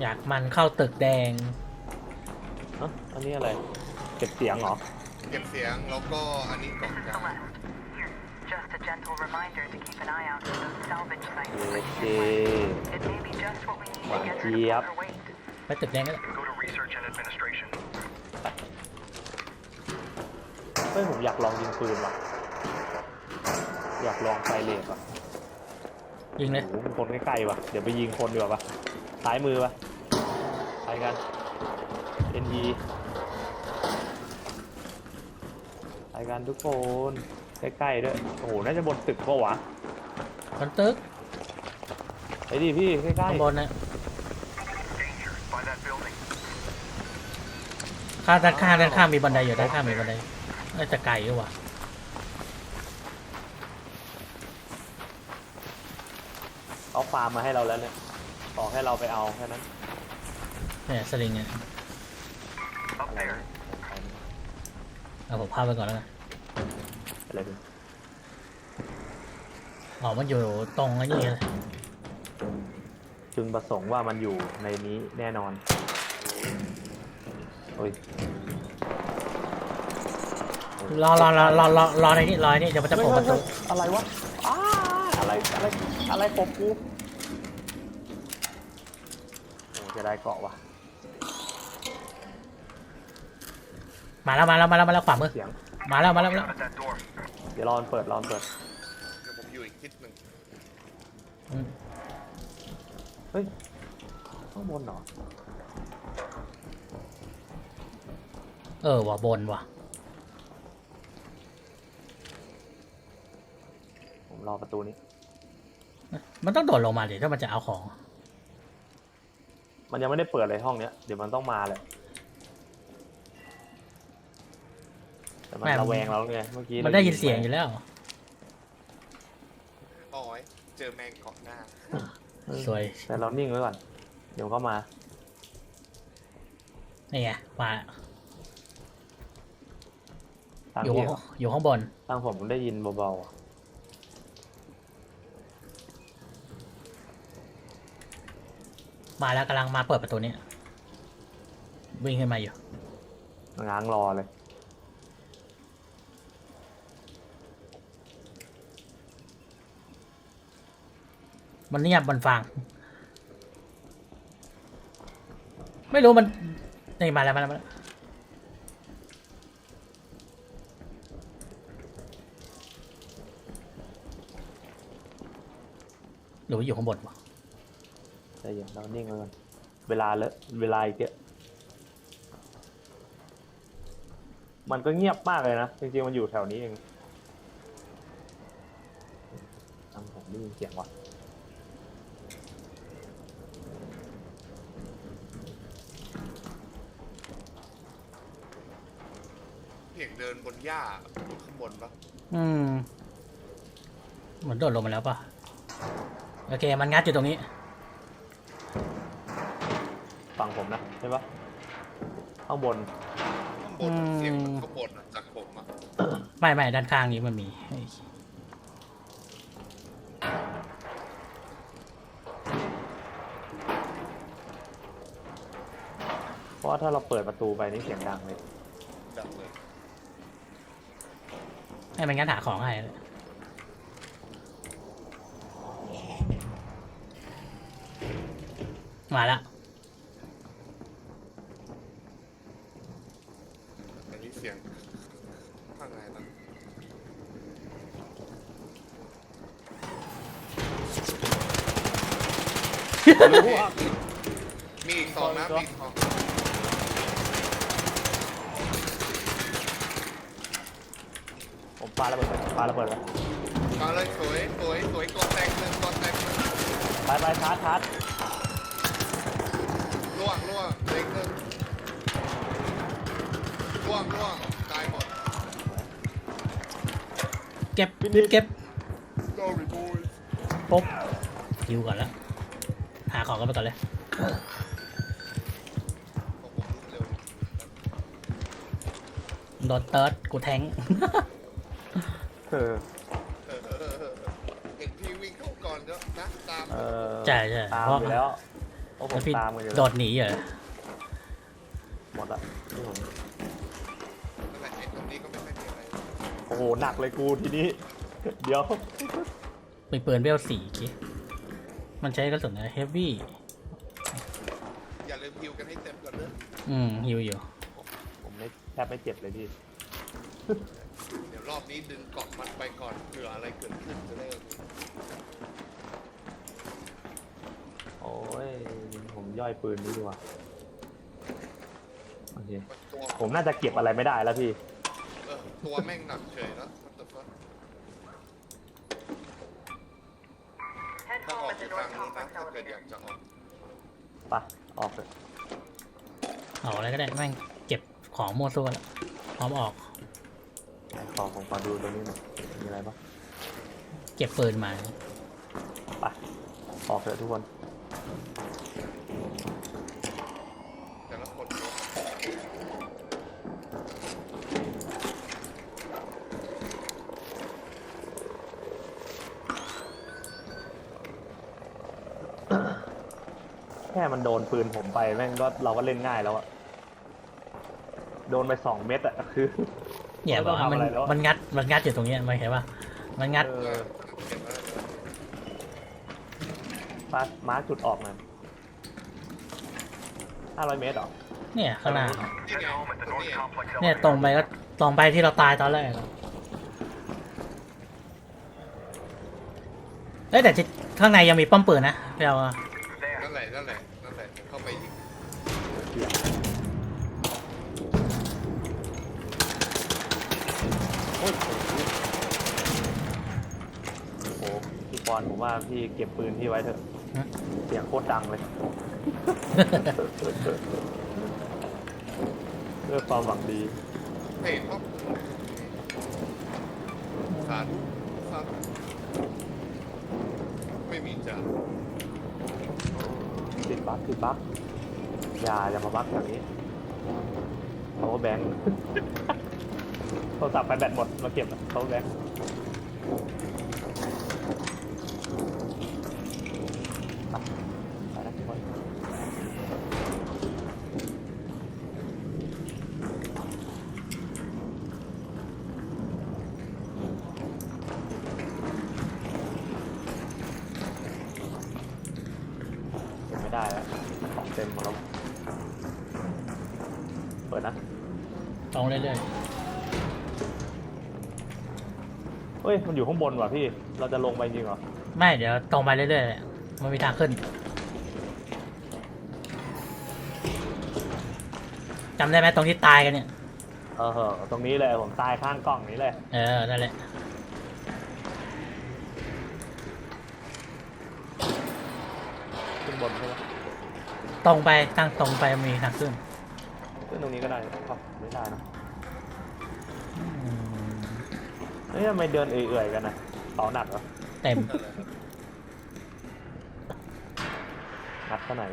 อยากมันเข้าตึกแดง เอ้าอันนี้อะไร เก็บเสียงเหรอ เก็บเสียงแล้วก็อันนี้กล่องกลาง Here, just a gentle reminder to keep an eye out for those salvage sites โอ like เค It may be just what we need to Wow, get her to yep. pull her weight. ไปตึกแดงก็ได้ Go to research and administration. เฮ้ยผมอยากลองยิงปืนว่ะ อยากลองไฟเลสว่ะยิงเลย โอ้โหคนใกล้ๆว่ะ เดี๋ยวไปยิงคนดีกว่าปะซ้ายมือปะไป กัน NE ไปกันทุกคนใกล้ๆด้วย โอ้โห น่าจะบนตึกปะวะบนตึกไปดิพี่ใกล้ข้างบนนะ Danger by that building. ข้างด้านข้างด้านข้างมีบันไดอยู่ด้านข้างมีบันไดน่าจะไกลด้วยว่ะๆเขาฟาร์มมาให้เราแล้วเนี่ยขอให้เราไปเอาแค่นั้น เนี่ยสลิงเนี่ย Up there. เอาผมพาไปก่อนแล้วกันอะไรพี่อ๋อมันอยู่ตรงไอ้นี่เลยจึงประสงค์ว่ามันอยู่ในนี้แน่นอนโอ้ยรอรอรอรอรอรอในนี้รอในนี้เดี๋ยวมันจะโผล่ประตูเฮ้ยเฮ้ยอะไรวะอ้าอะไรอะไรอะไรปบกูโอ้จะได้เกาะวะ มาแล้วมาแล้วมาแล้วมาแล้วขวามือเสียงมาแล้วมาแล้วมา Down แล้ว at that door. เดี๋ยวรอมันเปิดรอมันเปิด เดี๋ยวผมอยู่อีกทิศหนึ่งอืมเฮ้ย ข้างบนเหรอ เออว่ะบนว่ะ ผมรอประตูนี้ มันต้องโดดลงมาดิถ้ามันจะเอาของ มันยังไม่ได้เปิดเลยห้องเนี้ย เดี๋ยวมันต้องมาเลย แต่มันแม่ ระแวงเราไงเมื่อกี้มันได้ยินเสียงอยู่แล้วอ๋อยเจอแมงเกาะหน้า สวยแต่เรานิ่งไว้ก่อน เดี๋ยวก็มา นี่ไงมาทางอยู่ที่ข้างอยู่ข้างบนทางผมผมได้ยินเบาๆอะมาแล้วกำลังมาเปิดประตูนี้วิ่งขึ้นมาอยู่ง้างรอเลย มันเงียบมันฟัง ไม่รู้มันนี่มาแล้วมาแล้วมาหรือว่าอยู่ข้างบนวะใจเย็นเรานิ่งไว้ก่อนเวลาเลอะเวลาอีกเยอะมันก็เงียบมากเลยนะ จริงๆ มันอยู่แถวนี้เองทางผมได้ยินเสียงว่ะ เพียงเดินบนหญ้าข้างบนปะอืม เหมือนโดดลงมาแล้วป่ะ โอเค มันงัดอยู่ตรงนี้ ฝั่งผมนะใช่ปะข้างบนข้างบนอะเสียงมันข้างบนอะจากผมอะไม่ไม่ด้านข้างนี้มันมีเฮ้ยเพราะว่าถ้าเราเปิดประตูไปนี่เสียงดังเลย ดังเลย ให้มันงัดหาของให้เลยมาแล้วอันนี้เสียงข้างในนะมีอีกสองนะมีอีกสอง ผม ปาระเบิดไปปาระเบิดไปมาเลยสวยสวยสวยตัวแตกหนึ่งตัวแตกหนึ่งไปไปชาร์จชาร์จล่วงล่วงเล็กหนึ่งล่วงล่วงตายหมดเก็บเก็บ sorry boys ปุ๊บฮิวก่อนแล้ว หาของกันไปก่อนเลยร็วโดนเติร์ดกูแทง เออเออเออเออเออเห็นพี่วิ่งเข้าก่อนก็นะตามเออใช่ใช่ตามเพราะอยู่แล้วโอ้ผแล้วมพี่ตามกันอยู่โดแล้วดหนีเหรอหมดละนี่ผมนั่นแหละไอ้ตรงนี้ก็ไม่ค่อยมีอะไรโอ้โหหนักเลยกูทีนี้ เดี๋ยวมีปืนเวลสี่กิมันใช้กระสุนอะไรเฮฟวี่อย่าลืมฮิวกันให้เต็มก่อนเด้ออืมฮิวอยู่ผมไม่แทบไม่เจ็บเลยพี่เดี๋ยวร อบนี้ดึงเกาะมันไปก่อนเผื่ออะไรเกิดขึ้นจะได้โอ้ย ผมย่อยปืนนี้ดีกว่าโอเคมันตัวผมน่าจะเก็บอะไรไม่ได้แล้วพี่ เออตัวแม่งหนักเฉยแล้ว What the fuck Head ถ้าอ home อก at จา the กทาง North นู้นนะ Complex ถ้าเกิดอ elevator. ยากจะออกไปะออกเลยเอาอะไรก็ได้แม่งเก็บของมั่วซั่วแล้วพร้อมออก ขอผมขอดูตรงนี้หน่อยมีอะไรปะเก็บปืนมา ไปออกเถอะทุกคนแต่ละคนแค่มันโดนปืนผมไปแม่งก็เราก็เล่นง่ายแล้วอะโดนไปสองเม็ดอะคือ เนี่ยไม่บต้ออกงว่ามันทำอะไรแล้วอะ มันงัดมันงัดอยู่ตรงเนี้ยมันเห็นปะมันงัดเอเอออเก็บไว้แล้วปามาร์คจุดออกหน่อยห้าร้อยเมตรเหรอเนี่ยข้างหน้านี่ Head ไง home at the ตรง North นี้ Complex เนี่ย elevator. ตรงไปก็ตรงไปที่เราตายตอนแรกอะเอ้ยแต่ที่ข้างในยังมีป้อมปืนนะไปเอาอะ There. นั่นแหละนั่นแหละนั่นแหละเดี๋ยวเข้าไปยิง อ้ยโอ้โหพี่ปอนผมว่าพี่เก็บปืนพี่ไว้เถอะ ฮะ เสียงโคตรดังเลยเพื่อความหวังดีเพจเพราะสาธุสาธุไม่มีจ้ะติดบั๊กติดบั๊กอย่าอย่ามาบั๊กอย่างนี้เขาแบงค์ โทรศัพท์ไปแบตหมดมาเก็บเขาแบงค์ไปนะทุกคนเก็บไม่ได้แล้วของเต็มหมดแล้วเปิดนะตรงเรื่อย เฮ้ย มันอยู่ข้างบนว่ะพี่ เราจะลงไปจริงเหรอๆไม่เดี๋ยวตรงไปเรื่อยๆแหละมันมีทางขึ้นจำได้ไหมตรงที่ตายกันเนี่ย เออเหอะตรงนี้เลยผมตายข้างกล้องนี้เลย เออ นั่นแหละ ขึ้นบนใช่ไหมตรงไปทางตรงไปมีทางขึ้น ขึ้นตรงนี้ก็ได้อ้าวไม่ได้นะ ฮ้ยทำไมเดินเอื่อยๆกันนะเป๋าหนักเหรอเต็มนั่นแหละงัดเท่าไหน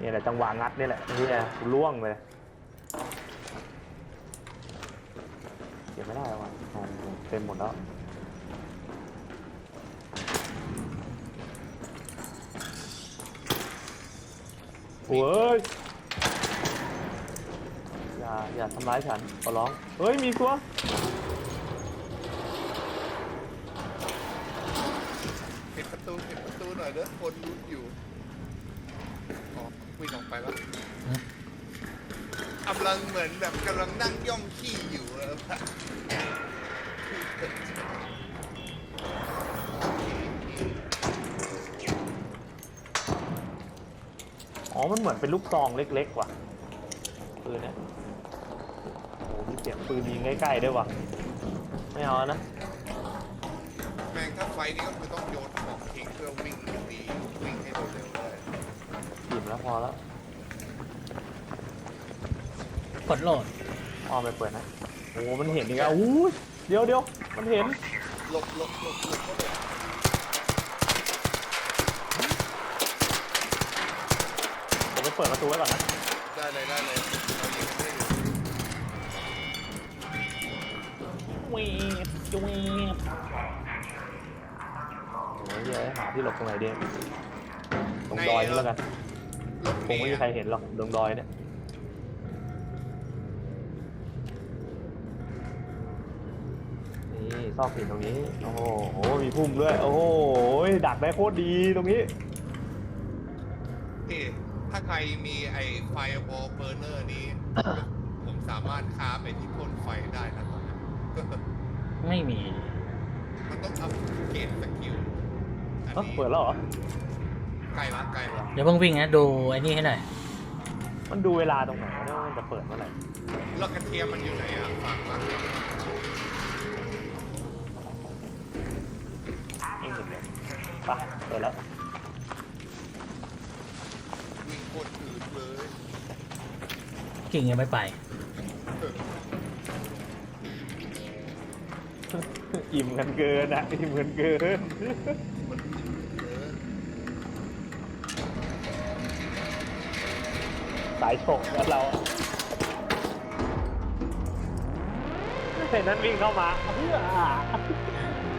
นี่แหละจังหวะงัดนี่แหละนี่แหละล่วงเลยเก็บไม่ได้แล้วอะอ๋อเต็มหมดแล้วโอ้ยอย่าอย่าทำร้ายฉันขอร้อง เฮ้ย มีตัว ปิดประตูปิดประตูหน่ อยเด้อคนลุ้นอยู่อ๋อวิ่งออกไปแล้วฮะกำลังเหมือนแบบกำลังนั่งย่องขี้อยู่เอออ๋อ มันเหมือนเป็นลูกซองเล็กๆว่ะปืนเนี่ยโอ้โหมีเสียงปืนยิงใกล้ๆด้วยว่ะ ไม่เอานะ ฟนี่ก็คือต้องโยนของทิ้งเพื่อวิ่งหนีวิ่งให้เร็วๆเลยอิ่มแล้วพอแล้วกดโหลดอ้อมไปเปิดนะโอ้โหมันเห็นอีกแล้วอู้ยเดี๋ยวเดี๋ยวมันเห็นหลบหลบหลบหลบก็เลยผมไปเปิดประตูไว้ก่อนนะได้เลยได้เลยเรายิงกันได้อยู่วีบจวีบโอ้ย เดี๋ยวหาที่หลบตรงไหนดีตรงดอยนี่แล้วกันรถคเมงไม่มีย์ใครเห็นหรอกดวงดอยเนี่ยนี่ซอกหินตรงนี้ โอ้โหมีพุ่มด้วย โอ้โหดักได้โคตรดีตรงนี้นี่ถ้าใครมีไอ้ไฟบอลเบอร์เนอร์นี้ ผมสามารถค้าไปที่พ่นไฟได้นะตอนนี้ไม่มี มันต้องอัพเกรดสกิล อันเอ้านี้เปิดแล้วเหรอใกล้ละใกล้ละเดี๋ยวเพิ่งวิ่งนะดูไอ้นี่ให้หน่อยมันดูเวลาตรงไหนวะเนี่ยว่ามันจะเปิดเมื่อไหร่แล้วกระเทียมมันอยู่ไหนอะฝากมาเองเห็นเลยไปเปิดแล้ววิ่งโคตรอืดเลยกิ่งยังไม่ไป อิ่มกันเกินอะอิ่มกันเกิน สายโฉกแล้วเราเห็นนั้นวิ่งเข้ามาเพื่อ